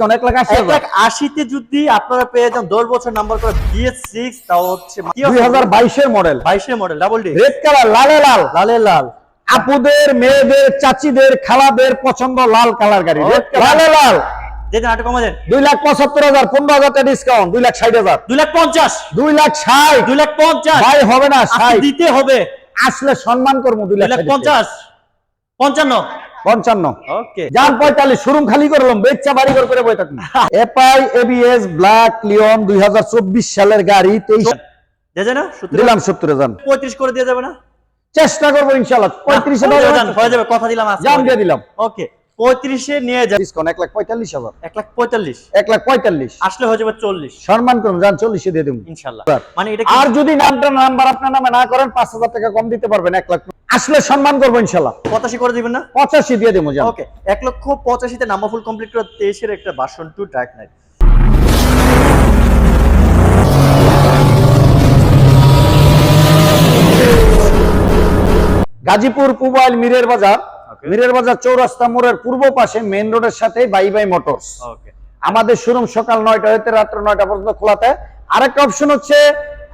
Discount এক লাখ আশি এক লাখ আশিতে যদি আপনারা পেয়ে যান দশ বছর নাম্বার করে বিএস সিক্স তাও হচ্ছে দুই হাজার বাইশের মডেল বাইশের model double D red colour লালে লাল। লালে লাল। আপুদের মেয়েদের চাচিদের খালাদের পছন্দ লাল কালার গাড়ি. লালে লাল। দুই লাখ পঁচাত্তর হাজার পনেরো হাজার টাকা ডিসকাউন্ট দুই লাখ ষাট হাজার। দুই লাখ পঞ্চাশ। দুই লাখ ষাট। দুই লাখ পঞ্চাশ। ভাই হবে না ষাট। দিতে হবে। আসলে সম্মান করব দুই দুই লাখ লাখ পঞ্চাশ। পঞ্চান্ন। পঞ্চান্ন। যান পঁয়তাল্লিশ শোরুম খালি করলাম বেচ্চা বাড়ি ঘর করে বই থাকুন। এপাই এবিএস ব্ল্যাক লিওন দুই হাজার চব্বিশ সালের গাড়ি তেইশ। দিলাম সত্তরে যান। পঁয়ত্রিশ করে দিয়ে যাবে না? চেষ্টা করব ইনশাল্লাহ পঁয়ত্রিশে হয়ে যাবে, কথা দিলাম জান দিয়ে দিলাম। ওকে পঁয়ত্রিশে নিয়ে ডিসকাউন্ট এক লাখ পঁয়তাল্লিশ হাজার। এক লাখ পঁয়তাল্লিশ। এক লাখ পঁয়তাল্লিশ। আসলে হয়ে যাবে চল্লিশ। সম্মান করুন যান চল্লিশে দিয়ে দেবো ইনশাল্লাহ মানে এটা আর যদি নামটা নাম্বার আপনার নামে না করেন পাঁচ হাজার টাকা কম দিতে পারবেন এক লাখ আসলে সম্মান করব ইনশাল্লাহ পঁচাশি করে দিবেন না? পঁচাশি দিয়ে দেবো ওকে এক লক্ষ পঁচাশিতে নাম্বার ফুল কমপ্লিট করে তেইশের একটা version two dark knight Gazipur Pubail Mirer Bazar. Mirer Bazar চৌরাস্তা মোড়ের পূর্ব পাশে মেইন রোডের সাথে বাই বাই মোটরস ওকে। আমাদের শোরুম সকাল নয়টা হইতে রাত্র নয়টা পর্যন্ত খোলাতে। আরেকটা অপশন হচ্ছে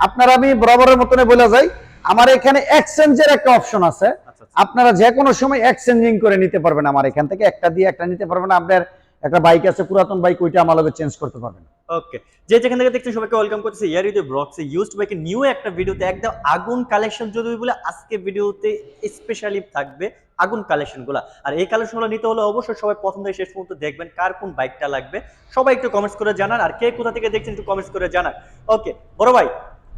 আপনার আমি বরাবরের মতনে বলে যাই। আমার এখানে এক্সচেঞ্জের একটা অপশন আছে। আচ্ছা আচ্ছা। আপনারা যে কোনো সময় এক্সচেঞ্জিং করে নিতে পারবেন আমার এখান থেকে। একটা দিয়ে একটা নিতে পারবেন। আপনার একটা বাইক আছে পুরাতন বাইক ওইটা আমার লগে চেঞ্জ করতে পারবেন। ওকে যে যেখান থেকে দেখছেন সবাইকে ওয়েলকাম করতেছি ইয়ার ইউটিউব ব্লগসে ইউজড বাইকের নিউ একটা ভিডিওতে একদম আগুন কালেকশন যদি বলে আজকে ভিডিওতে স্পেশালি থাকবে আগুন কালেকশনগুলো আর এই কালেকশনগুলো নিতে হলে অবশ্যই সবাই প্রথম থেকে শেষ পর্যন্ত দেখবেন কার কোন বাইকটা লাগবে। সবাই একটু কমেন্টস করে জানান। আর কে কোথা থেকে দেখছেন একটু কমেন্টস করে জানান। ওকে বড় ভাই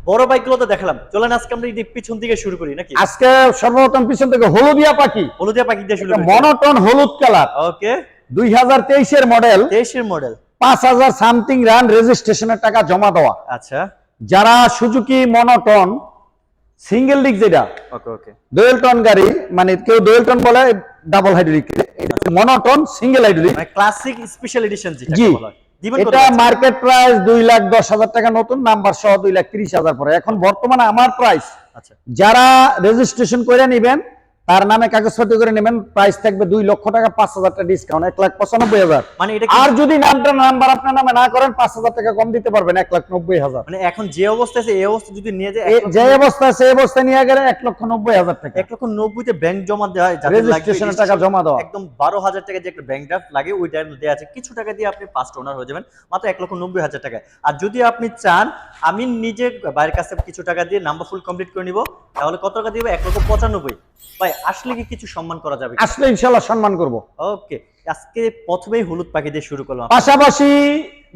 বড় বাইকগুলো তো দেখালাম। চলেন আজকে আমরা এই পিছন থেকে শুরু করি নাকি? আজকে সর্বপ্রথম পিছন থেকে হলুদিয়া পাখি। হলুদিয়া পাখি দিয়ে শুরু করি। মনোটন হলুদ কালার ওকে দুই হাজার তেইশের মডেল তেইশের মডেল পাঁচ হাজার সামথিং রান রেজিস্ট্রেশনের টাকা জমা দেওয়া। আচ্ছা। যারা সুজুকি মনোটন সিঙ্গেল ডিক যেটা ওকে ওকে দোয়েল টন গাড়ি মানে কেউ দোয়েল টন বলে double hydraulic monotone single hydraulic মানে ক্লাসিক স্পেশাল এডিশন যেটা বলা হয়। এটা মার্কেট প্রাইস দুই লাখ দশ হাজার টাকা নতুন নাম্বার সহ দুই লাখ তিরিশ হাজার পরে। এখন বর্তমানে আমার প্রাইস আচ্ছা। যারা রেজিস্ট্রেশন করে নেবেন তার নামে কাগজ কাগজপত্র করে নেবেন প্রাইস থাকবে দুই লক্ষ টাকা পাঁচ হাজার টাকা ডিসকাউন্ট এক লাখ পঁচানব্বই হাজার। মানে এটা আর যদি নামটা নাম্বার আপনার নামে না করেন পাঁচ হাজার টাকা কম দিতে পারবেন এক লাখ নব্বই হাজার। মানে এখন যে অবস্থা আছে এই অবস্থা যদি নিয়ে যায় যে অবস্থা আছে এই অবস্থা নিয়ে গেলে এক লক্ষ নব্বই হাজার টাকা। এক লক্ষ নব্বইতে ব্যাংক জমা দেওয়া হয় রেজিস্ট্রেশনের টাকা জমা দেওয়া। একদম বারো হাজার টাকা যে একটা ব্যাংক ড্রাফট লাগে ওইটার দেওয়া আছে। কিছু টাকা দিয়ে আপনি ফার্স্ট ওনার হয়ে যাবেন মাত্র এক লক্ষ নব্বই হাজার টাকা আর যদি আপনি চান আমি নিজে বাইরের কাছে কিছু টাকা দিয়ে নাম্বার ফুল কমপ্লিট করে নিব তাহলে কত টাকা দিব? এক লক্ষ পঁচানব্বই। ভাই আসলে কি কিছু সম্মান করা যাবে আসলে সম্মান করব। ওকে আজকে প্রথমেই হলুদ পাখি দিয়ে শুরু করলাম। পাশাপাশি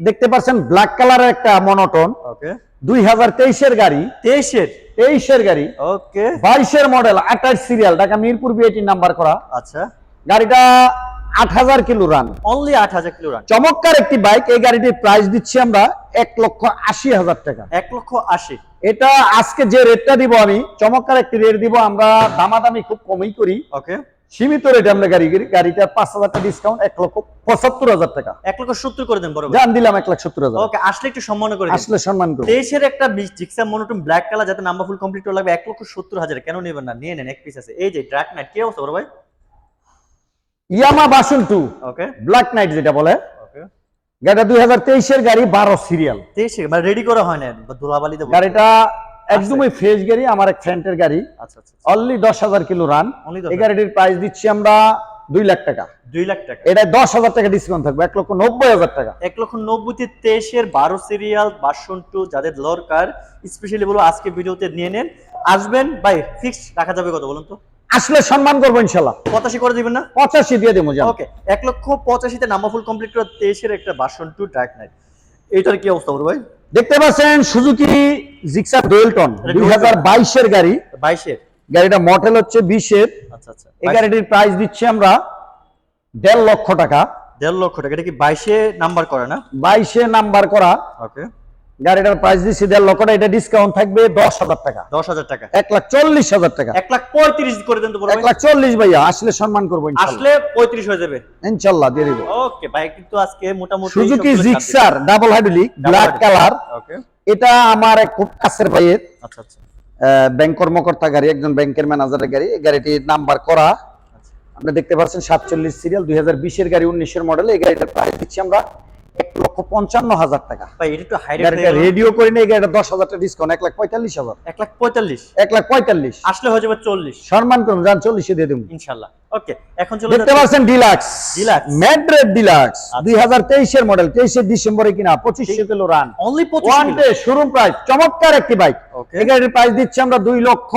দেখতে পাচ্ছেন ব্ল্যাক কালারের একটা মনোটন। ওকে। দুই হাজার তেইশের গাড়ি। তেইশের? তেইশের গাড়ি। ওকে। বাইশের মডেল আঠাশ সিরিয়াল ঢাকা মিরপুর বিআইটি নাম্বার করা। আচ্ছা। গাড়িটা আট হাজার কিলো রান অনলি আট হাজার কিলো রান চমৎকার একটি বাইক এই গাড়িটির প্রাইস দিচ্ছি আমরা এক লক্ষ আশি হাজার টাকা। এক লক্ষ আশি। এটা আজকে যে রেটটা দিব আমি চমৎকার একটি রেট দিব আমরা দামাদামি খুব কমই করি। ওকে সীমিত রেটে আমরা গাড়ি গাড়িটা পাঁচ হাজার টাকা ডিসকাউন্ট এক লক্ষ পঁচাত্তর হাজার টাকা। এক লক্ষ সত্তর করে দেন বড় জান দিলাম এক লাখ সত্তর হাজার। ওকে আসলে একটু সম্মান করে আসলে সম্মান করব তেইশের একটা জিক্সা মনোটন ব্ল্যাক কালার যাতে নাম্বার ফুল কমপ্লিট করে লাগবে এক লক্ষ সত্তর হাজার। কেন নেবেন না? নিয়ে নেন এক পিস আছে। এই যে ড্রাক নাইট কি অবস্থা বড় ভাই? ইয়ামা বাসন টু ওকে ব্ল্যাক নাইট যেটা বলে। গাড়িটা দুই হাজার তেইশের গাড়ি বারো সিরিয়াল তেইশে মানে রেডি করা হয় না ধুলাবালি দেবো গাড়িটা একদমই ফ্রেশ গাড়ি আমার এক ফ্রেন্ডের গাড়ি। আচ্ছা আচ্ছা অনলি দশ হাজার কিলো রান অনলি এই গাড়িটির প্রাইস দিচ্ছি আমরা দুই লাখ টাকা। দুই লাখ টাকা। এটা দশ হাজার টাকা ডিসকাউন্ট থাকবে এক লক্ষ নব্বই হাজার টাকা। এক লক্ষ নব্বইতে তেইশের বারো সিরিয়াল বাসন টু যাদের দরকার স্পেশালি বলো আজকে ভিডিওতে নিয়ে নেন। আসবেন ভাই ফিক্স রাখা যাবে কত বলুন তো? আসলে সম্মান করব ইনশাল্লাহ পঁচাশি করে দিবেন না? পঁচাশি দিয়ে দেবো ওকে এক লক্ষ পঁচাশিতে নাম্বার ফুল কমপ্লিট করে তেইশের একটা বাসন টু ট্র্যাক নাইট এইটার কি অবস্থা ভাই? দেখতে পাচ্ছেন সুজুকি জিক্সার ডোয়েলটন দুই হাজার বাইশের গাড়ি। বাইশের? গাড়িটা মডেল হচ্ছে বিশের। আচ্ছা আচ্ছা। এই গাড়িটির প্রাইস দিচ্ছি আমরা দেড় লক্ষ টাকা। দেড় লক্ষ টাকা এটা কি বাইশে নাম্বার করে না? বাইশে নাম্বার করা। ওকে। গাড়িটার প্রাইস দিচ্ছি দেড় লক্ষ টাকা এটা ডিসকাউন্ট থাকবে দশ হাজার টাকা। দশ হাজার টাকা। এক লাখ চল্লিশ হাজার টাকা। এক লাখ পঁয়ত্রিশ করে দেন তো এক লাখ চল্লিশ ভাইয়া আসলে সম্মান করব আসলে পঁয়ত্রিশ হয়ে যাবে। ইনশাল্লাহ দিয়ে দিব। ওকে ভাই কিন্তু আজকে মোটামুটি Suzuki Gixxer double hydraulic black colour এটা আমার এক খুব কাছের ভাইয়ের। আচ্ছা আচ্ছা। ব্যাংক কর্মকর্তা গাড়ি একজন ব্যাংকের ম্যানেজারের গাড়ি। এই গাড়িটির নাম্বার করা। আচ্ছা। আপনি দেখতে পাচ্ছেন সাতচল্লিশ সিরিয়াল দুই হাজার বিশের গাড়ি উনিশের মডেল এই গাড়িটার প্রাইস দিচ্ছি আমরা। লক্ষ পঞ্চান্ন হাজার টাকা। এটা রেডিও করে নিয়ে গাড়িটা দশ হাজার টাকা ডিসকাউন্ট এক লাখ পঁয়তাল্লিশ হাজার। এক লাখ পঁয়তাল্লিশ। এক লাখ পঁয়তাল্লিশ। আসলে হয়ে যাবে চল্লিশ। সম্মান করুন যান চল্লিশে দিয়ে দেবো ইনশাল্লাহ। ওকে এখন চলে দেখতে পাচ্ছেন ডিলাক্স Deluxe। ম্যাড্রেড ডিলাক্স আচ্ছা। দুই হাজার তেইশের মডেল তেইশে ডিসেম্বরে কিনা পঁচিশশো kilo run only one day showroom price চমৎকার একটি বাইক এই গাড়ির প্রাইস দিচ্ছে আমরা দুই লক্ষ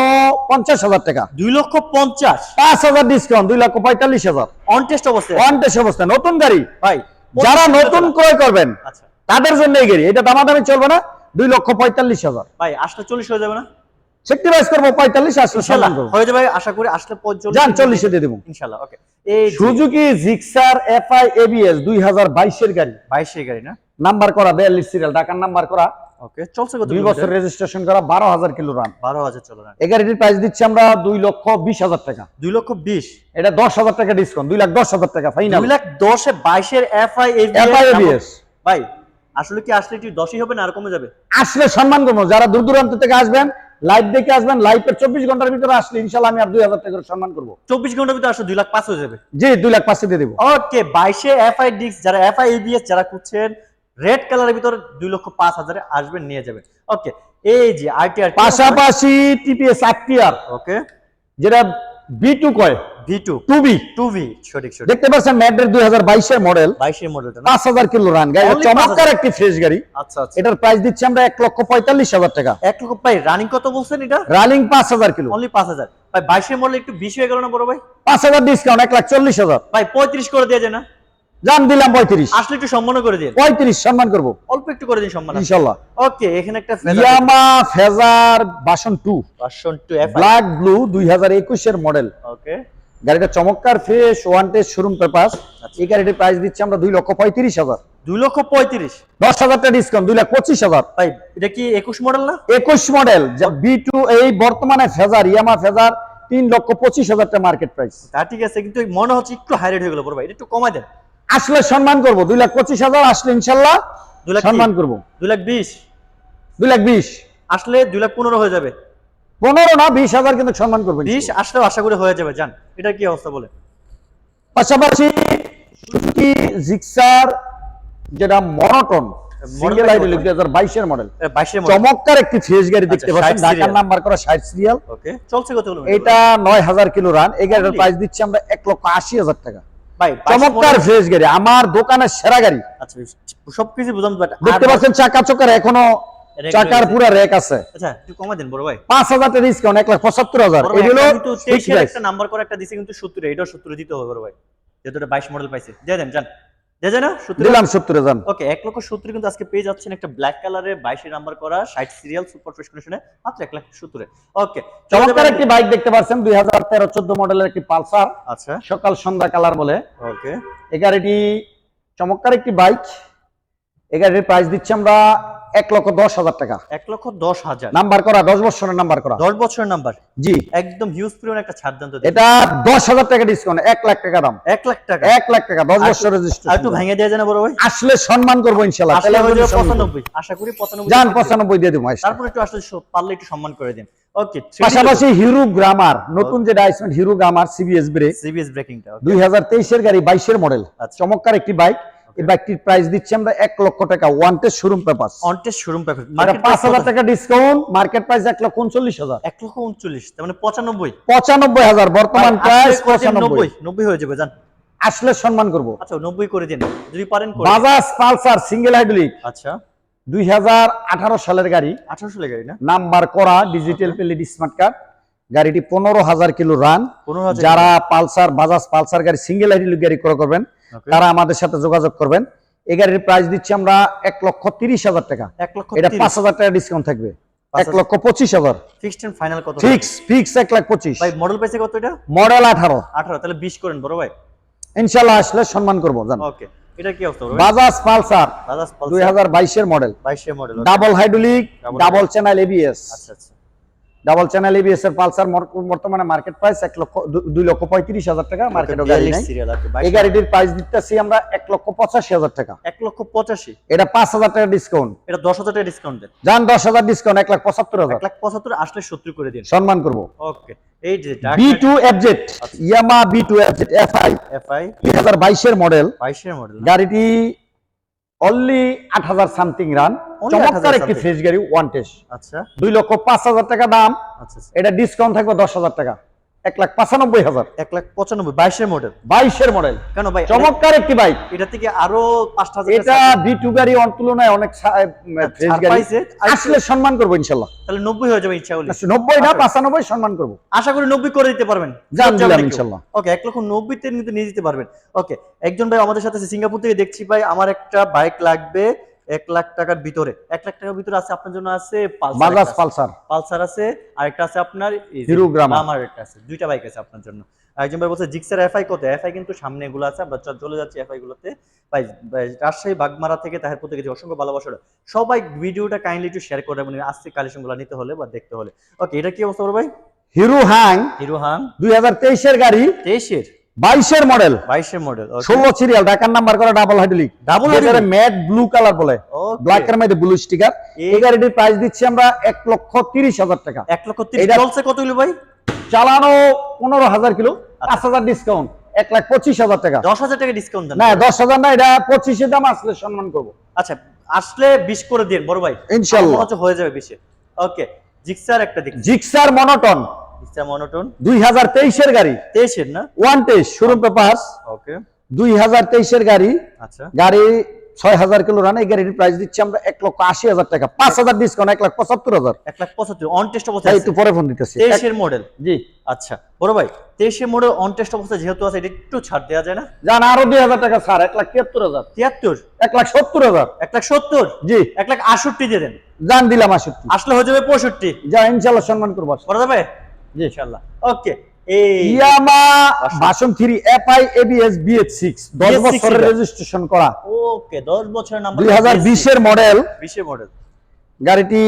পঞ্চাশ হাজার টাকা। দুই লক্ষ পঞ্চাশ। পাঁচ হাজার ডিসকাউন্ট দুই লক্ষ পঁয়তাল্লিশ হাজার। অন টেস্ট অবস্থায়। ওয়ান টেস্ট অবস্থা নতুন গাড়ি। ভাই যারা 25 নতুন ক্রয় করবেন আচ্ছা। তাদের জন্য এই গাড়ি। এটা দামাদামি চলবে না দুই লক্ষ পঁয়তাল্লিশ হাজার। ভাই আসলে চল্লিশ হয়ে যাবে না? সেক্টিভাইজ করব পঁয়তাল্লিশ আসলে হয়ে যাবে আশা করি আসলে যান চল্লিশে দিয়ে দেবো। ইনশাল্লাহ ওকে এই সুজুকি জিক্সার এফআই এবিএস দুই হাজার বাইশের গাড়ি। বাইশের গাড়ি না? নাম্বার করা বিয়াল্লিশ সিরিয়াল ঢাকার নাম্বার করা। ওকে চলছে কত দুই বছর রেজিস্ট্রেশন করা বারো হাজার কিলো রান বারো হাজার চলো না এই গাড়িটির প্রাইস দিচ্ছি আমরা দুই লক্ষ বিশ হাজার টাকা। দুই লক্ষ বিশ? এটা দশ হাজার টাকা ডিসকাউন্ট দুই লাখ দশ হাজার টাকা ফাইনাল দুই লাখ দশে বাইশের এফআই এফআই এবিএস ভাই আসলে কি আসলে কি দশই হবে না আর কমে যাবে? আসলে সম্মান করব যারা দূর দূরান্ত থেকে আসবেন লাইভ দেখে আসবেন লাইভের চব্বিশ ঘণ্টার ভিতরে আসলে ইনশাল্লাহ আমি আর দুই হাজার টাকা সম্মান করব। চব্বিশ ঘণ্টার ভিতরে আসলে দুই লাখ পাঁচ হয়ে যাবে। জি দুই লাখ পাঁচশো দিয়ে দেবো। ওকে বাইশে এফআই ডিক্স যারা এফআই এবিএস যারা খুঁজছেন রেড কালারের ভিতরে দুই লক্ষ পাঁচ হাজারে আসবেন নিয়ে যাবেন ওকে এই যে আইটিআর পাশাপাশি টিপিএস আক্তিয়ার ওকে যেটা বি টু কয়? V two two B two V সঠিক সঠিক। দেখতে পাচ্ছেন ম্যাড্রেড দুই হাজার বাইশের মডেল বাইশের মডেলটা পাঁচ হাজার কিলো রান গাড়ি চমৎকার একটি ফ্রেশ গাড়ি। আচ্ছা আচ্ছা। এটার প্রাইস দিচ্ছি আমরা এক লক্ষ পঁয়তাল্লিশ হাজার টাকা। এক লক্ষ ভাই রানিং কত বলছেন এটা? রানিং পাঁচ হাজার কিলো। অনলি পাঁচ হাজার। ভাই বাইশের মডেল একটু বেশি হয়ে গেল না বড় ভাই? পাঁচ হাজার ডিসকাউন্ট এক লাখ চল্লিশ হাজার। ভাই পঁয়ত্রিশ করে দিয়ে যায় না? জান দিলাম পঁয়ত্রিশ। আসলে একটু সম্মান করে দিন। পঁয়ত্রিশ সম্মান করব। অল্প একটু করে দিন সম্মান ইনশাল্লাহ। ওকে এখানে একটা Yamaha Fazer version two. Version two black blue দুই হাজার একুশের মডেল। ওকে। গাড়িটা চমৎকার fresh one test showroom paper এই গাড়িটির প্রাইস দিচ্ছি আমরা দুই লক্ষ পঁয়ত্রিশ হাজার। দুই লক্ষ পঁয়ত্রিশ। দশ ডিসকাউন্ট দুই লাখ পঁচিশ হাজার। ভাই এটা কি একুশ মডেল না? একুশ মডেল বি টু এই বর্তমানে ফেজার ইয়ামা ফেজার তিন লক্ষ পঁচিশ হাজার টাকা মার্কেট প্রাইস তা ঠিক আছে কিন্তু মনে হচ্ছে একটু হাই রেট হয়ে গেল বড় ভাই এটা একটু কমাই দেন। আসলে সম্মান করব। দুই লাখ পঁচিশ হাজার আসলে ইনশাল্লাহ দুই লাখ সম্মান? করব। দুই লাখ বিশ। দুই লাখ বিশ। আসলে দুই লাখ পনেরো হয়ে যাবে। পনেরো না বিশ হাজার কিন্তু সম্মান করব বিশ আসলেও আশা করি হয়ে যাবে। জান এটা কি অবস্থা বলে পাশাপাশি সুজুকি জিক্সার যেটা মনোটন সিঙ্গেল আইডি মডেল। বাইশের মডেল। চমৎকার একটি ফ্রেশ গাড়ি দেখতে আচ্ছা, পাচ্ছেন। ঢাকার নাম্বার করা ষাট সিরিয়াল ওকে চলছে কত এটা নয় হাজার কিলো রান এই গাড়ির প্রাইস দিচ্ছি আমরা এক লক্ষ আশি হাজার টাকা। চমৎকার ফ্রেশ গাড়ি আমার দোকানের সেরা গাড়ি। আচ্ছা সবকিছু বুঝলাম দেখতে পাচ্ছেন চাকা চোকার এখনও চাকার পুরা রেক আছে। আচ্ছা একটু কমাই দেন বড় ভাই। পাঁচ হাজার টাকা ডিসকাউন্ট এক লাখ পঁচাত্তর হাজার। বড় ভাই, এগুলো কিন্তু fixed 23 একটা নাম্বার করে একটা দিছে কিন্তু 70 এটা 70 দিতে হবে বড় ভাই। যেহেতু এটা 22 মডেল পাইছে। দিয়ে দেন জান দিয়ে যায় না 70 দিলাম সত্তর হাজার। ওকে 1 লক্ষ 70 কিন্তু আজকে পেয়ে যাচ্ছেন একটা ব্ল্যাক কালারের 22 নাম্বার করা 60 সিরিয়াল সুপার ফ্রেশ কন্ডিশনে মাত্র 1 লাখ 70 ওকে চমৎকার একটি বাইক দেখতে পাচ্ছেন দুই হাজার তেরো চোদ্দ মডেলের একটি পালসার। আচ্ছা। সকাল সন্ধ্যা কালার বলে। ওকে। এই গাড়িটি চমৎকার একটি বাইক এই গাড়ির প্রাইস দিচ্ছি আমরা এক লক্ষ দশ হাজার টাকা। 1 লক্ষ 10 হাজার। নাম্বার করা দশ বছরের নাম্বার করা। 10 বছরের নাম্বার। জি। একদম হিউজ পরিমাণ একটা ছাড় তো এটা দশ হাজার টাকা ডিসকাউন্ট এক লাখ টাকা দাম। 1 লাখ টাকা। এক লাখ টাকা দশ বছর আর একটু ভেঙে দেওয়া যায় না বড় ভাই? আসলে সম্মান করব ইনশাল্লাহ। 95 আশা করি 95 যান পঁচানব্বই দিয়ে দেবো তারপর একটু আসলে পারলে একটু সম্মান করে দিন। ওকে পাশাপাশি হিরো গ্রামার নতুন যে ডাইসমেন্ট Hero Glamour CBS brake CBS ব্রেকিংটা দুই হাজার তেইশের গাড়ি বাইশের মডেল আচ্ছা। চমৎকার একটি বাইক এই বাইকটির প্রাইস দিচ্ছি আমরা এক লক্ষ টাকা। One test showroom paper on test showroom packet পাঁচ হাজার টাকা ডিসকাউন্ট মার্কেট প্রাইস এক লক্ষ উনচল্লিশ হাজার। এক লক্ষ উনচল্লিশ তার মানে পঁচানব্বই। পঁচানব্বই হাজার বর্তমান প্রাইস পঁচানব্বই। নব্বই হয়ে যাবে জান। আসলে সম্মান করব। আচ্ছা নব্বই করে দিন। যদি পারেন করে বাজাজ পালসার সিঙ্গেল হাইড্রোলিক আচ্ছা। দুই হাজার আঠারো সালের গাড়ি। আঠারোশো লেগে না? নাম্বার করা ডিজিটাল প্লেট স্মার্ট কার্ড গাড়িটি পনেরো হাজার কিলো রান যারা পালসার বাজাজ পালসার গাড়ি সিঙ্গেল হাইড্রোলিক গাড়ি ক্রয় করবেন. তারা আমাদের সাথে যোগাযোগ করবেন। এই গাড়ির প্রাইস দিচ্ছি আমরা এক লক্ষ তিরিশ হাজার টাকা। এক লক্ষ এটা পাঁচ হাজার টাকা ডিসকাউন্ট থাকবে। এক লক্ষ পঁচিশ হাজার। ফিক্সড এন্ড ফাইনাল কত? ফিক্স ফিক্স এক লাখ পঁচিশ। ভাই মডেল পাইছে কত এটা? মডেল আঠারো। আঠারো তাহলে বিশ করেন বড় ভাই। ইনশাল্লাহ আসলে সম্মান করব জান। ওকে এটা কি অবস্থা বাজাজ পালসার বাজাজ দুই পালসার হাজার বাইশের মডেল বাইশের model double hydraulic double channel ABS আচ্ছা আচ্ছা। ডাবল চ্যানেল এবিএস এর পালসার বর্তমানে মার্কেট প্রাইস এক লক্ষ দুই লক্ষ পঁয়ত্রিশ হাজার টাকা মার্কেটে গাড়ি নাই। এই গাড়িটির প্রাইস দিতেছি আমরা এক লক্ষ পঁচাশি হাজার টাকা। এক লক্ষ পঁচাশি? এটা পাঁচ হাজার টাকা ডিসকাউন্ট এটা দশ হাজার টাকা ডিসকাউন্ট দেন। যান দশ হাজার ডিসকাউন্ট এক লাখ পঁচাত্তর হাজার। এক লাখ পঁচাত্তর আসলে সত্তর করে দিন। সম্মান করব। ওকে এই যে B two Yamaha B two FZ FI FI দুই হাজার বাইশের মডেল বাইশের মডেল গাড়িটি অনলি আট হাজার সামথিং রান চমৎকার একটি ফ্রেশ গাড়ি ওয়ান টেস্ট আচ্ছা। দুই লক্ষ পাঁচ হাজার টাকা দাম। আচ্ছা আচ্ছা। এটা ডিসকাউন্ট থাকবে দশ হাজার টাকা। এক লাখ পঁচানব্বই হাজার। এক লাখ পঁচানব্বই বাইশের মডেল বাইশের মডেল কেন ভাই চমৎকার একটি বাইক এটা থেকে আরও পাঁচটা এটা বি টু গাড়ি তুলনায় অনেক আসলে সম্মান করব ইনশাল্লাহ। তাহলে নব্বই হয়ে যাবে ইচ্ছা করলে নব্বই না। সম্মান করব। আশা করি নব্বই করে দিতে পারবেন। ইনশাল্লাহ। ওকে এক লক্ষ নব্বই তে নিতে নিয়ে দিতে পারবেন। ওকে একজন ভাই আমাদের সাথে সিঙ্গাপুর থেকে দেখছি ভাই আমার একটা বাইক লাগবে এক লাখ টাকার ভিতরে। এক লাখ টাকার ভিতরে আছে আপনার জন্য আছে বাজাজ পালসার। পালসার আছে আর একটা আছে আপনার হিরো গ্রামার। আমার একটা আছে দুইটা বাইক আছে আপনার জন্য। একজন ভাই বলছে জিক্সার এফআই কত? এফআই কিন্তু সামনে এগুলো আছে আমরা চলে যাচ্ছি এফআই গুলোতে। ভাই রাজশাহী বাগমারা থেকে তাহের প্রতি গেছি অসংখ্য ভালোবাসা। সবাই ভিডিওটা কাইন্ডলি একটু শেয়ার করে দেবেন আজকে কালেকশনগুলো নিতে হলে বা দেখতে হলে। ওকে এটা কি অবস্থা ভাই? হিরো হ্যাং হিরো হাং দুই হাজার তেইশের গাড়ি। তেইশের? বাইশের মডেল। বাইশের মডেল ষোলো সিরিয়াল ঢাকার নাম্বার করা ডাবল হাইড্রোলিক যেটারে hydraulic? ম্যাট ব্লু কালার বলে। ব্ল্যাক এর মধ্যে ব্লু স্টিকার এই- গাড়িটির প্রাইস দিচ্ছি আমরা এক লক্ষ তিরিশ হাজার টাকা। এক লক্ষ তিরিশ। চলছে কত হলো ভাই? চালানো পনেরো হাজার কিলো। পাঁচ হাজার ডিসকাউন্ট এক লাখ পঁচিশ হাজার টাকা। দশ হাজার টাকা ডিসকাউন্ট না দশ হাজার না এটা পঁচিশের দাম আসলে সম্মান করব। আচ্ছা আসলে বিশ করে দিন বড় ভাই। ইনশাল্লাহ। হয়ে যাবে বিশে। ওকে জিক্সার একটা দিক জিক্সার মনোটন জিক্সার মনোটন দুই হাজার তেইশের গাড়ি। তেইশের না? One test showroom paper okay দুই হাজার তেইশের গাড়ি। আচ্ছা। গাড়ি ছয় হাজার কিলো রান এই গাড়ির প্রাইস দিচ্ছি আমরা লক্ষ হাজার টাকা। পাঁচ হাজার ডিসকাউন্ট লাখ হাজার। লাখ অন টেস্ট একটু পরে ফোন দিতেছি। তেইশের মডেল জি। আচ্ছা। বড় ভাই তেইশের মডেল অন টেস্ট যেহেতু আছে এটা একটু ছাড় দেওয়া যায় না? যান আরও দুই হাজার টাকা স্যার এক লাখ তিয়াত্তর হাজার। তিয়াত্তর? এক লাখ সত্তর হাজার। এক লাখ সত্তর? জি। এক লাখ আষট্টি দিয়ে দেন। যান দিলাম আষট্টি। আসলে হয়ে যাবে পঁয়ষট্টি। যা ইনশাল্লাহ সম্মান করব। করা যাবে জি ইনশাল্লাহ ওকে ইয়ামা বাসন। বাসন এফআই এবিএস বিএস সিক্স দশ BS6 বছরের রেজিস্ট্রেশন করা। ওকে দশ বছরের নাম্বার দুই হাজার বিশের মডেল মডেল গাড়িটি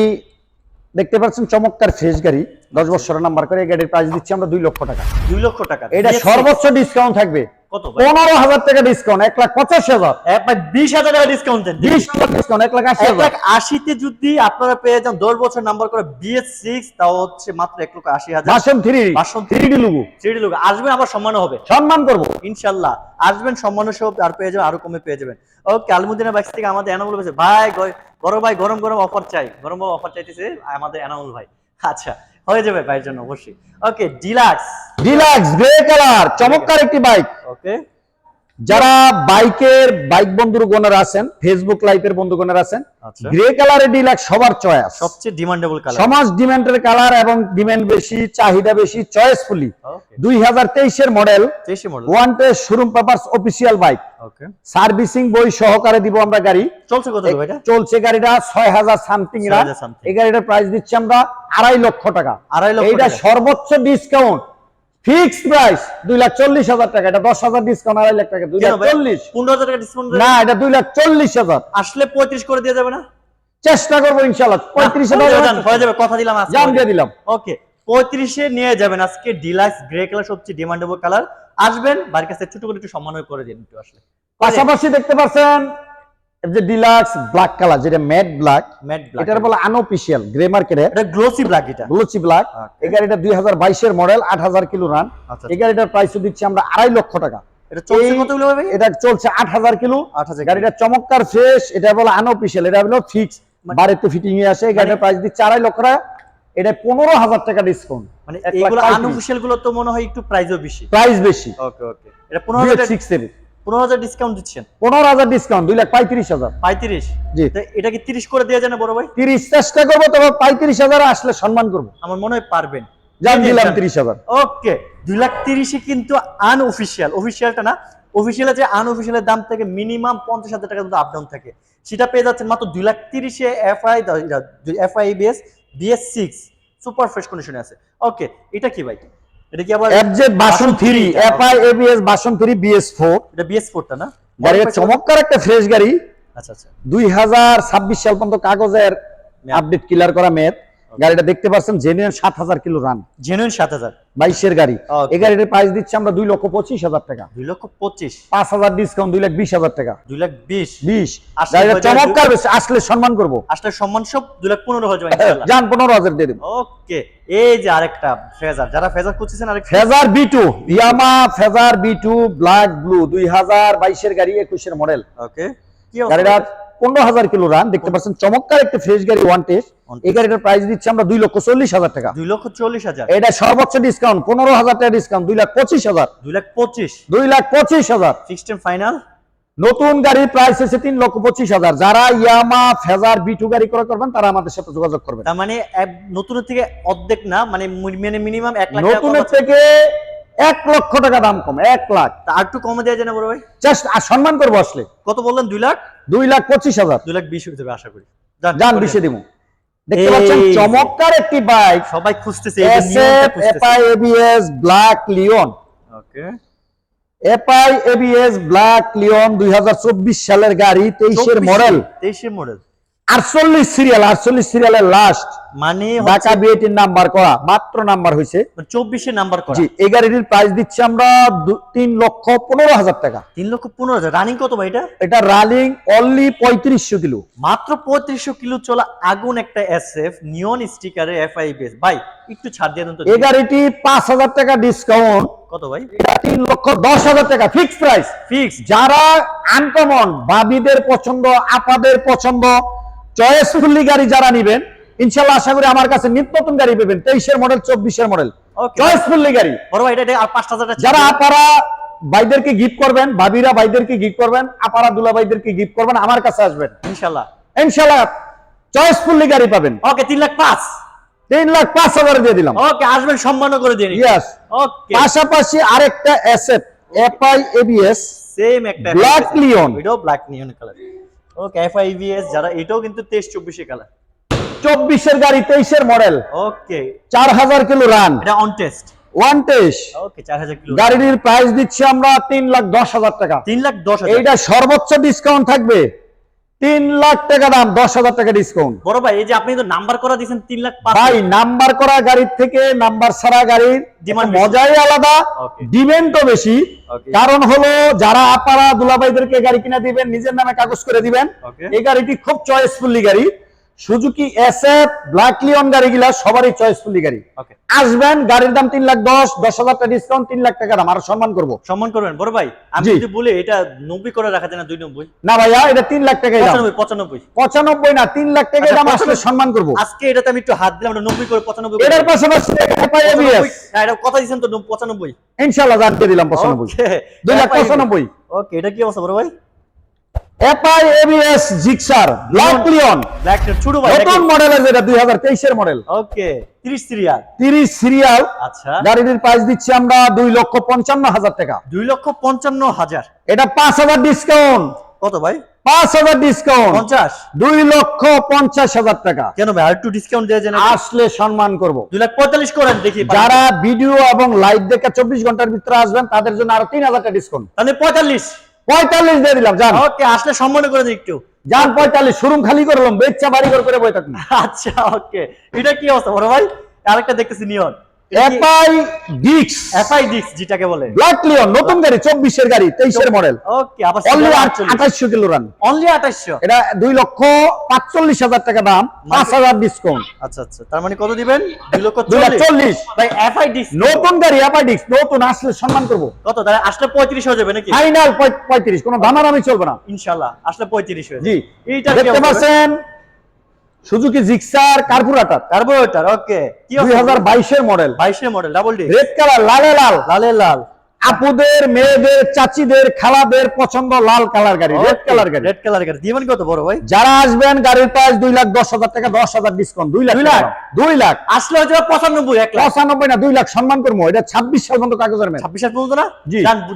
দেখতে পাচ্ছেন চমৎকার ফ্রেশ গাড়ি। দশ বছরের নাম্বার করে এই গাড়ির প্রাইস দিচ্ছি আমরা দুই লক্ষ টাকা। দুই লক্ষ টাকা। এটা সর্বোচ্চ ডিসকাউন্ট থাকবে। কত ভাই? পনেরো হাজার টাকা ডিসকাউন্ট এক লাখ পঁচাশি হাজার। ভাই বিশ হাজার টাকা ডিসকাউন্ট বিশ হাজার ডিসকাউন্ট এক লাখ আশি এক লাখ আশিতে যদি আপনারা পেয়ে যান দশ বছর নাম্বার করে বিএস সিক্স তাও হচ্ছে মাত্র এক লক্ষ আশি হাজার। বাসন থ্রি বাসন থ্রি ডি। লুগু থ্রি লোক আসবেন আবার সম্মানও হবে। সম্মান করব। ইনশাল্লাহ। আসবেন সম্মানও সব আর পেয়ে যাবেন আরও কমে পেয়ে যাবেন। ওকে আলমুদ্দিনের বাইক থেকে আমাদের এনামুল বলেছে ভাই গ- বড় ভাই গরম গরম অফার চাই। গরম গরম অফার চাইতেছে আমাদের এনামুল ভাই। আচ্ছা হয়ে যাবে ভাইয়ের জন্য অবশ্যই। Okay deluxe deluxe grey colour চমৎকার একটি বাইক ওকে যারা বাইকের বাইক বন্ধুগণের আছেন ফেসবুক লাইভের বন্ধুগণের আছেন গ্রে কালারের ডিলাক্স সবার চয়েস সবচেয়ে ডিমান্ডেবল কালার সমাজ ডিমান্ডের কালার এবং ডিমান্ড বেশি চাহিদা বেশি চয়েসফুলি ওকে দুই হাজার তেইশের মডেল তেইশে model one test showroom papers official bike okay servicing বই সহকারে দিব আমরা গাড়ি। চলছে কত ভাই এটা? চলছে গাড়িটা ছয় হাজার সামথিং 6,000 something। এই গাড়িটার প্রাইস দিচ্ছি আমরা আড়াই লক্ষ টাকা। আড়াই লক্ষ টাকা। সর্বোচ্চ ডিসকাউন্ট ফিক্সড প্রাইস লাখ হাজার টাকা। এটা হাজার ডিসকাউন্ট লাখ টাকা। দুই কেন লাখ ভাই? চল্লিশ। পনেরো হাজার টাকা ডিসকাউন্ট না এটা লাখ হাজার। আসলে পঁয়ত্রিশ করে দিয়ে যাবে না? চেষ্টা করব পঁয়ত্রিশ হয়ে যাবে, হয়ে যাবে কথা দিলাম আজকে। জান দিয়ে দিলাম। ওকে পঁয়ত্রিশে নিয়ে যাবেন আজকে ডিলাক্স গ্রে কালার সবচেয়ে ডিমান্ডেবল কালার। আসবেন বাড়ির কাছে ছোট করে একটু সম্মান করে দিন একটু আসলে। পাশাপাশি দেখতে পাচ্ছেন যে ডিলাক্স ব্ল্যাক কালার যেটা ম্যাট ব্ল্যাক ম্যাট ব্ল্যাক এটার বলে আনঅফিসিয়াল গ্রে মার্কেটে এটা গ্লোসি ব্ল্যাক এটা। গ্লোচি ব্ল্যাক এই গাড়িটা দুই হাজার বাইশের মডেল আট হাজার কিলো রান আচ্ছা এই গাড়িটার প্রাইস দিচ্ছি আমরা আড়াই লক্ষ টাকা। এটা চলছে এই- কতগুলো ভাই? এটা চলছে আট হাজার কিলো। আট হাজার গাড়িটা চমৎকার ফ্রেশ এটা বলে আনঅফিসিয়াল এটা হলো ফিক্স মানে- বাড়িতে ফিটিং এ আসে এই গাড়িটার প্রাইস দিচ্ছে আড়াই লক্ষ টাকা। এটা পনেরো হাজার টাকা ডিসকাউন্ট মানে পঁয়ত্রিশ। আনঅফিশিয়ালগুলো তো মনে হয় একটু প্রাইসও বেশি। প্রাইস বেশি। ওকে ওকে এটা পনেরো হাজার সিক্স এর। পনেরো হাজার ডিসকাউন্ট দিচ্ছেন। পনেরো হাজার ডিসকাউন্ট দুই লাখ পঁয়ত্রিশ হাজার। পঁয়ত্রিশ? জি। এটা কি তিরিশ করে দিয়ে যান বড় ভাই? তিরিশ চেষ্টা করব তবে পঁয়ত্রিশ হাজার আসলে সম্মান করব। আমার মনে হয় পারবেন। জান এই যে দিলাম তিরিশ হাজার। ওকে দুই লাখ তিরিশে কিন্তু আনঅফিসিয়াল অফিসিয়ালটা না অফিসিয়াল যে আনঅফিসিয়ালের দাম থেকে মিনিমাম পঞ্চাশ হাজার টাকা কিন্তু আপ ডাউন থাকে। সেটা পেয়ে যাচ্ছেন মাত্র দুই লাখ তিরিশে FI FI BS BS six super fresh কন্ডিশনে আছে। ওকে এটা কি ভাই? এটা কি আবার FZ version three FI ABS version three BS four এটা বিএস ফোরটা না? গাড়ির চমৎকার একটা ফ্রেশ গাড়ি। আচ্ছা আচ্ছা। দুই হাজার ছাব্বিশ সাল পর্যন্ত কাগজের আপডেট ক্লিয়ার করা মেদ গাড়িটা দেখতে পাচ্ছেন জেনুইন সাত হাজার কিলো রান জেনুইন সাত হাজার। বাইশের গাড়ি। এই গাড়ির প্রাইস দিচ্ছে আমরা দুই লক্ষ পঁচিশ হাজার টাকা। দুই লক্ষ পঁচিশ। পাঁচ হাজার ডিসকাউন্ট দুই লাখ বিশ হাজার টাকা। দুই লাখ বিশ। বিশ। গাড়িটা চমৎকার আসলে সম্মান করব। আসলে সম্মান সব দুই লাখ পনেরো ইনশাআল্লাহ। যান পনেরো হাজার দিয়ে দেবো। ওকে এই যে আরেকটা ফেজার যারা ফেজার করতেছেন আরেকটা Fazer B two Yamaha Fazer B two black blue দুই হাজার বাইশের গাড়ি একুশের মডেল ওকে গাড়িটা পনেরো হাজার কিলো রান দেখতে পাচ্ছেন চমৎকার একটি ফ্রেশ গাড়ি ওয়ান টেস্ট এই গাড়িটার প্রাইস দিচ্ছি আমরা দুই লক্ষ চল্লিশ হাজার টাকা। দুই লক্ষ চল্লিশ হাজার। এটা সর্বোচ্চ ডিসকাউন্ট পনেরো হাজার টাকা ডিসকাউন্ট দুই লাখ পঁচিশ হাজার। দুই লাখ পঁচিশ। দুই লাখ পঁচিশ হাজার। ফিক্সড ফাইনাল নতুন গাড়ির প্রাইস হচ্ছে তিন লক্ষ পঁচিশ হাজার। যারা ইয়ামা ফেজার বিটু গাড়ি ক্রয় করবেন তারা আমাদের সাথে যোগাযোগ করবেন। তার মানে নতুনের থেকে অর্ধেক না মানে মানে মিনিমাম এক লাখ নতুনের থেকে এক লক্ষ টাকা দাম কম এক লাখ। তা আর একটু কমে দেওয়া যায় না বড় ভাই? জাস্ট সম্মান করব আসলে। কত বললেন? দুই লাখ? দুই লাখ পঁচিশ হাজার। দুই লাখ বিশ হয়ে যাবে আশা করি। যান বিষে দিব দেখতে পাচ্ছেন চমৎকার একটি বাইক সবাই খুঁজতেছে SF FI ABS black neon okay. FI ABS black neon দুই হাজার চব্বিশ সালের গাড়ি তেইশের মডেল 23 মডেল আটচল্লিশ সিরিয়াল আটচল্লিশ সিরিয়ালের লাস্ট মানে ঢাকা বিএটির নাম্বার করা মাত্র নাম্বার হয়েছে চব্বিশে নাম্বার করা। জি এই গাড়িটির প্রাইস দিচ্ছি আমরা তিন লক্ষ পনেরো হাজার টাকা। তিন লক্ষ পনেরো হাজার। রানিং কত ভাই এটা? এটা রানিং অনলি পঁয়ত্রিশশো কিলো। মাত্র পঁয়ত্রিশশো কিলো চলা আগুন একটা এসএফ নিয়ন স্টিকারে এফআইবিএস ভাই একটু ছাড় দিয়ে দেন তো এই গাড়িটি পাঁচ হাজার টাকা ডিসকাউন্ট কত ভাই? তিন লক্ষ দশ হাজার টাকা ফিক্স প্রাইস ফিক্স যারা আনকমন ভাবিদের পছন্দ আপাদের পছন্দ চয়েসফুল্লি গাড়ি যারা নিবেন ইনশাল্লাহ আশা করি আমার কাছে নিত্য নতুন গাড়ি পাবেন তেইশের মডেল চব্বিশের মডেল চয়েসফুল্লি গাড়ি। বড় ভাই এটা এটা আর পাঁচটা যারা আপারা ভাইদেরকে গিফট করবেন ভাবিরা ভাইদেরকে গিফট করবেন আপারা দুলা ভাইদেরকে গিফট করবেন আমার কাছে আসবেন। ইনশাল্লাহ ইনশাল্লাহ চয়েসফুল্লি গাড়ি পাবেন। ওকে তিন লাখ পাঁচ। তিন লাখ পাঁচ হাজার দিয়ে দিলাম। ওকে আসবেন সম্মানও করে দিয়ে ইয়েস ওকে পাশাপাশি আরেকটা অ্যাসেট এফআই এবিএস সেম একটা black neon black neon colour okay FI ABS যারা এটাও কিন্তু তেইশ চব্বিশে কালার চব্বিশের গাড়ি তেইশের মডেল ওকে চার হাজার কিলো রান এটা on test one test okay চার হাজার কিলো গাড়িটির প্রাইস দিচ্ছি আমরা তিন লাখ দশ হাজার টাকা। তিন লাখ দশ এইটা সর্বোচ্চ ডিসকাউন্ট থাকবে। তিন লাখ টাকা দাম দশ হাজার টাকা ডিসকাউন্ট বড় ভাই এই যে আপনি তো নাম্বার করা দিয়েছেন তিন লাখ ভাই নাম্বার করা গাড়ির থেকে নাম্বার ছাড়া গাড়ির মজাই আলাদা. ডিমেন্টও বেশি। কারণ হলো যারা আপারা দুলাভাইদেরকে গাড়ি কিনে দিবেন নিজের নামে কাগজ করে দিবেন। এই গাড়িটি খুব চয়েসফুল্লি গাড়ি। সুজুকি এসএফ ব্ল্যাক লিওন গাড়িগুলা সবারই চয়েসফুল্লি গাড়ি। ওকে আসবেন গাড়ির দাম তিন লাখ দশ দশ হাজার টাকা ডিসকাউন্ট তিন লাখ টাকা দাম আরও সম্মান করব। সম্মান করবেন। বড় ভাই আমি যদি বলি এটা নব্বই করে রাখা যায় না দুই নব্বই? না ভাইয়া এটা তিন লাখ টাকা পঁচানব্বই পঁচানব্বই। না তিন লাখ আচ্ছা, দাম আসলে সম্মান করব। আজকে এটাতে আমি একটু হাত দিলাম এটা নব্বই করে পঁচানব্বই এটার। পাশাপাশি এটা কথা দিয়েছেন তো নব- পঁচানব্বই। ইনশাল্লাহ জানতে দিলাম পঁচানব্বই। দুই লাখ পঁচানব্বই। ওকে এটা কি অবস্থা বড় ভাই? FI ABS Gixxer black neon. নতুন মডেলের যেটা দুই হাজার তেইশের মডেল। ওকে তিরিশ সিরিয়াল। তিরিশ সিরিয়াল আচ্ছা। গাড়িটির প্রাইস দিচ্ছি আমরা দুই লক্ষ পঞ্চান্ন হাজার টাকা। দুই লক্ষ পঞ্চান্ন হাজার। এটা পাঁচ হাজার ডিসকাউন্ট কত ভাই? পাঁচ হাজার ডিসকাউন্ট পঞ্চাশ? দুই লক্ষ পঞ্চাশ হাজার টাকা। কেন ভাই আর একটু ডিসকাউন্ট দেওয়া যায় না আসলে সম্মান করব। দুই লাখ পঁয়তাল্লিশ করেন দেখি। যারা ভিডিও এবং লাইভ দেখে চব্বিশ ঘণ্টার ভিতরে আসবেন তাদের জন্য আরও তিন হাজার টাকা ডিসকাউন্ট তাহলে পঁয়তাল্লিশ। পঁয়তাল্লিশ দিয়ে দিলাম যান। ওকে আসলে সম্মান করে দিই একটু। যান পঁয়তাল্লিশ শোরুম খালি করলাম বেচ্চা বাড়ি করে করে বই থাকুন। আচ্ছা ওকে এটা কি অবস্থা বড় ভাই? আরেকটা দেখতেছি নিয়ন। এফআই ডিক্স এফআই ডিক্স যেটাকে বলে। ব্ল্যাক লিওন নতুন গাড়ি চব্বিশের গাড়ি তেইশের মডেল ওকে আবার অনলি কিলো রান অনলি এটা লক্ষ পাঁচচল্লিশ হাজার টাকা দাম পাঁচ হাজার ডিসকাউন্ট আচ্ছা আচ্ছা তার মানে কত দিবেন? দুই লক্ষ দুই লাখ চল্লিশ। চল্লিশ। ভাই এফআই ডিক্স নতুন গাড়ি এফআই ডিক্স নতুন আসলে সম্মান করব। কত? তাহলে আসলে পঁয়ত্রিশ হয়ে যাবে নাকি? ফাইনাল পঁয়ত্রিশ কোনো দামাদামি চলবে না। ইনশাল্লাহ আসলে পঁয়ত্রিশ হয়ে জি। যাবে। এইটা দেখতে পাচ্ছেন? Suzuki Gixxer carburettor. Carburettor okay. কি দুই হাজার বাইশের মডেল। বাইশের model double D red colour লালে লাল। লালে লাল। আপুদের মেয়েদের চাচিদের খালাদের পছন্দ লাল কালার গাড়ি রেড কালার গাড়ি। রেড কালার গাড়ি। দিবেন কত বড় ভাই? যারা আসবেন গাড়ির প্রাইস দুই লাখ দশ হাজার টাকা দশ হাজার ডিসকাউন্ট দুই লাখ দুই লাখ লাখ? দুই লাখ। আসলে হচ্ছে পঁচানব্বই এক লাখ। পঁচানব্বই না দুই লাখ সম্মান করব। এটা ছাব্বিশ সাল পর্যন্ত কাগজের মেয়ে ছাব্বিশ হাজার পর্যন্ত না।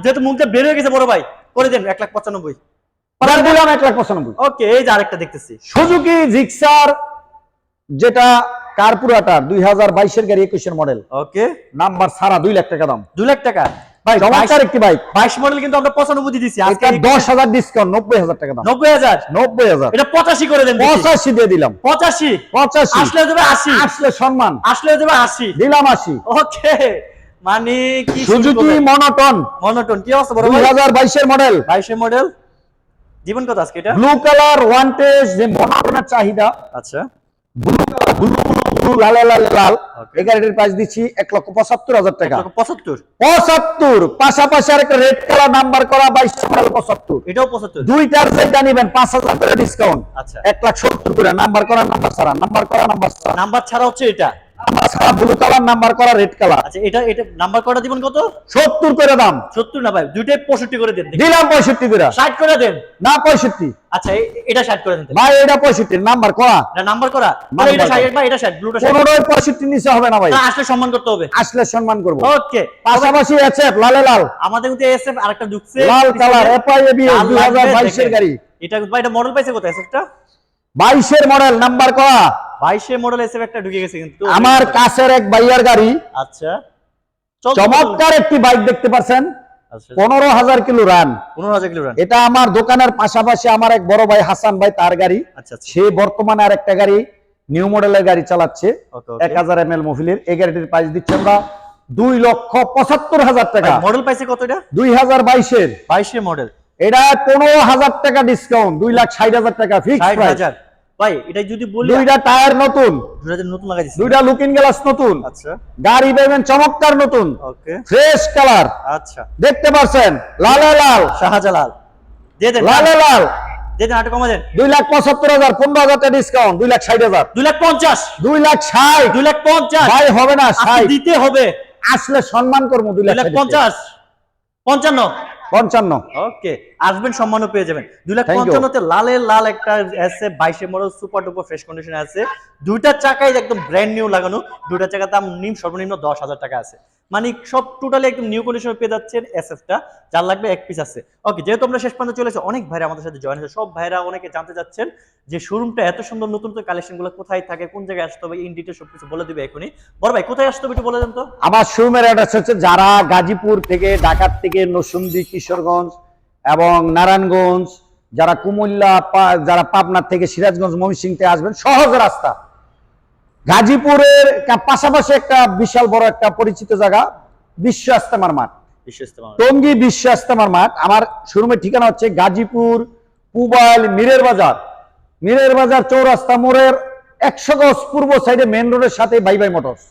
যেহেতু মুখটা বের হয়ে গেছে বড় ভাই করে দেন এক লাখ পঁচানব্বই। দিলাম এক লাখ পঁচানব্বই। ওকে এই যে আরেকটা দেখতেছি। সুজুকি জিক্সার যেটা কার্পুরাটার দুই হাজার বাইশের গাড়ি একুশের মডেল ওকে। নাম্বার সারা দুই লাখ টাকা দাম। দুই লাখ টাকা। ভাই চমৎকার একটি বাইক বাইশ মডেল কিন্তু আমরা পঁচানব্বই দিয়ে আজকে দশ হাজার ডিসকাউন্ট নব্বই হাজার টাকা দাম। নব্বই হাজার? নব্বই হাজার। এটা পঁচাশি করে দেন পঁচাশি দিয়ে দিলাম। পঁচাশি? পঁচাশি। আসলে আশি। আসলে সম্মান। আসলে আশি। দিলাম আশি। ওকে। মানে কি সুজুকি মনোটন। মনোটন কি অবস্থা দুই হাজার বাইশের মডেল বাইশের মডেল জীবন কত আজকে এটা? ব্লু কালার ওয়ান টেস্ট যে মনোটনের চাহিদা আচ্ছা। ব্লু ব্লু ব্লু লাল লাল লাল এই গাড়িটির প্রাইস দিচ্ছি এক লক্ষ পঁচাত্তর হাজার টাকা। পঁচাত্তর? পঁচাত্তর। পাশাপাশি আর একটা রেড কালার নাম্বার করা বাইশ মডেল পঁচাত্তর। এটাও পঁচাত্তর? দুইটার যেটা নিবেন পাঁচ হাজার করে ডিসকাউন্ট আচ্ছা। এক লাখ সত্তর করে। নাম্বার করা নাম্বার ছাড়া। নাম্বার করা নাম্বার ছাড়া। নাম্বার ছাড়া হচ্ছে এটা? ছাড়া ব্লু কালার নাম্বার করা রেড কালার আচ্ছা এটা এটা নাম্বার কটা দিবেন কত? সত্তর করে দাম। সত্তর না ভাই দুইটাই পঁয়ষট্টি করে দেন দিলাম পঁয়ষট্টি করে। ষাট করে দেন। না পঁয়ষট্টি। আচ্ছা এটা ষাট করে দেন ভাই এটা পঁয়ষট্টি নাম্বার করা। না নাম্বার করা। নাম্বার এটা করা। ষাট ভাই এটা ষাট ব্লুটা ষাট। পনেরোই পঁয়ষট্টি নিচে হবে না ভাই। না, আসলে সম্মান করতে হবে। আসলে সম্মান করব। ওকে পাশাপাশি আছে লালে লাল। আমাদের মধ্যে এসএফ আরেকটা ঢুকছে। লাল কালার এফআই এবিএস গাড়ি। এটা ভাই এটা মডেল পাইছে কোথায় এসএফটা বাইশের মডেল নাম্বার করা। বাইশের মডেল এসএফ একটা ঢুকে গেছে কিন্তু আমার কাছের এক ভাইয়ার গাড়ি। আচ্ছা। চমৎকার একটি বাইক দেখতে পাচ্ছেন আচ্ছা। পনেরো হাজার কিলো রান পনেরো হাজার কিলো রান এটা আমার দোকানের পাশাপাশি আমার এক বড় ভাই হাসান ভাই তার গাড়ি। আচ্ছা আচ্ছা। সে বর্তমানে আর একটা গাড়ি নিউ মডেলের গাড়ি চালাচ্ছে। এক হাজার এম এল মফিলের। এই গাড়িটির প্রাইস দিচ্ছি আমরা দুই লক্ষ পঁচাত্তর হাজার টাকা। মডেল পাইছে কত এটা? দুই হাজার বাইশের। বাইশের মডেল এটা পনেরো হাজার টাকা ডিসকাউন্ট দুই লাখ ষাট হাজার টাকা ফিক্স হাজার। ভাই এটা যদি বলি দুইটা টায়ার নতুন। দুই হাজার নতুন লাগাই দিচ্ছি দুইটা লুকিং গ্লাস নতুন। আচ্ছা। গাড়ি পাবেন চমৎকার নতুন। ওকে ফ্রেশ কালার আচ্ছা। দেখতে পাচ্ছেন লালে লাল। শাহজালাল। দিয়ে দেন। লালে লাল। দিয়ে দেন আটটা কমা দেন। দুই লাখ পঁচাত্তর হাজার পনেরো হাজার টাকা ডিসকাউন্ট দুই লাখ ষাট হাজার। দুই লাখ পঞ্চাশ। দুই লাখ ষাট। দুই লাখ পঞ্চাশ। ভাই হবে না আজকে ষাট। দিতে হবে। আসলে সম্মান করব দুই দুই লাখ লাখ ষাট পঞ্চাশ। পঞ্চান্ন। ওকে আসবেন সম্মানও পেয়ে যাবেন। দুই লাখ পঞ্চান্ন তে পঞ্চান্নতে লালের লাল একটা আছে বাইশে model super duper fresh condition আছে। দুইটা চাকাই একদম ব্র্যান্ড নিউ লাগানো। দুইটা চাকার দাম নিম সর্বনিম্ন দশ হাজার টাকা আছে। মানে সব টোটালি একদম নিউ কন্ডিশনে পেয়ে যাচ্ছেন এসএফটা যার লাগবে এক পিস আছে। ওকে যেহেতু আমরা শেষ পর্যন্ত চলেছে অনেক ভাইরা আমাদের সাথে জয়েন হয়েছে। সব ভাইরা অনেকে জানতে চাচ্ছেন যে শোরুমটা এত সুন্দর, নতুন নতুন কালেকশনগুলো কোথায় থাকে, কোন জায়গায় আসতে হবে ইন ডিটেল সবকিছু বলে দিবে এখনই। বড় ভাই, কোথায় আসতে হবে একটু বলে দেন তো। আমার শোরুমের অ্যাড্রেস হচ্ছে যারা গাজীপুর থেকে ঢাকার থেকে নসুন্দি কিশোরগঞ্জ এবং নারায়ণগঞ্জ, যারা কুমিল্লা যারা পাবনা থেকে সিরাজগঞ্জ ময়মনসিংহে আসবেন, সহজ রাস্তা। গাজীপুরের পাশাপাশি একটা বিশাল বড় একটা পরিচিত জায়গা বিশ্ব ইস্তেমার মাঠ। টঙ্গী বিশ্ব ইস্তেমার মাঠ। আমার শোরুমের ঠিকানা হচ্ছে গাজীপুর পুবাইল মীরের বাজার। মীরের বাজার চৌরাস্তা মোড়ের একশো গজ পূর্ব সাইডে মেন রোডের সাথে বাই বাই মোটরস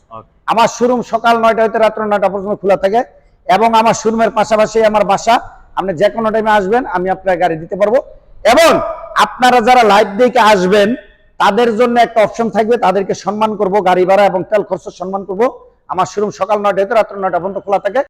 আমার শোরুম সকাল নয়টা হইতে রাত্র নয়টা পর্যন্ত খোলা থাকে এবং আমার শোরুমের পাশাপাশি আমার বাসা। আপনি যে কোনো টাইমে আসবেন আমি আপনার গাড়ি দিতে পারব। এবং আপনারা যারা লাইভ দেখে আসবেন তাদের জন্য একটা অপশন থাকবে, তাদেরকে সম্মান করব, গাড়ি ভাড়া এবং তেল খরচ সম্মান করব। আমার শোরুম সকাল নয়টা থেকে রাত্র নয়টা পর্যন্ত খোলা থাকে।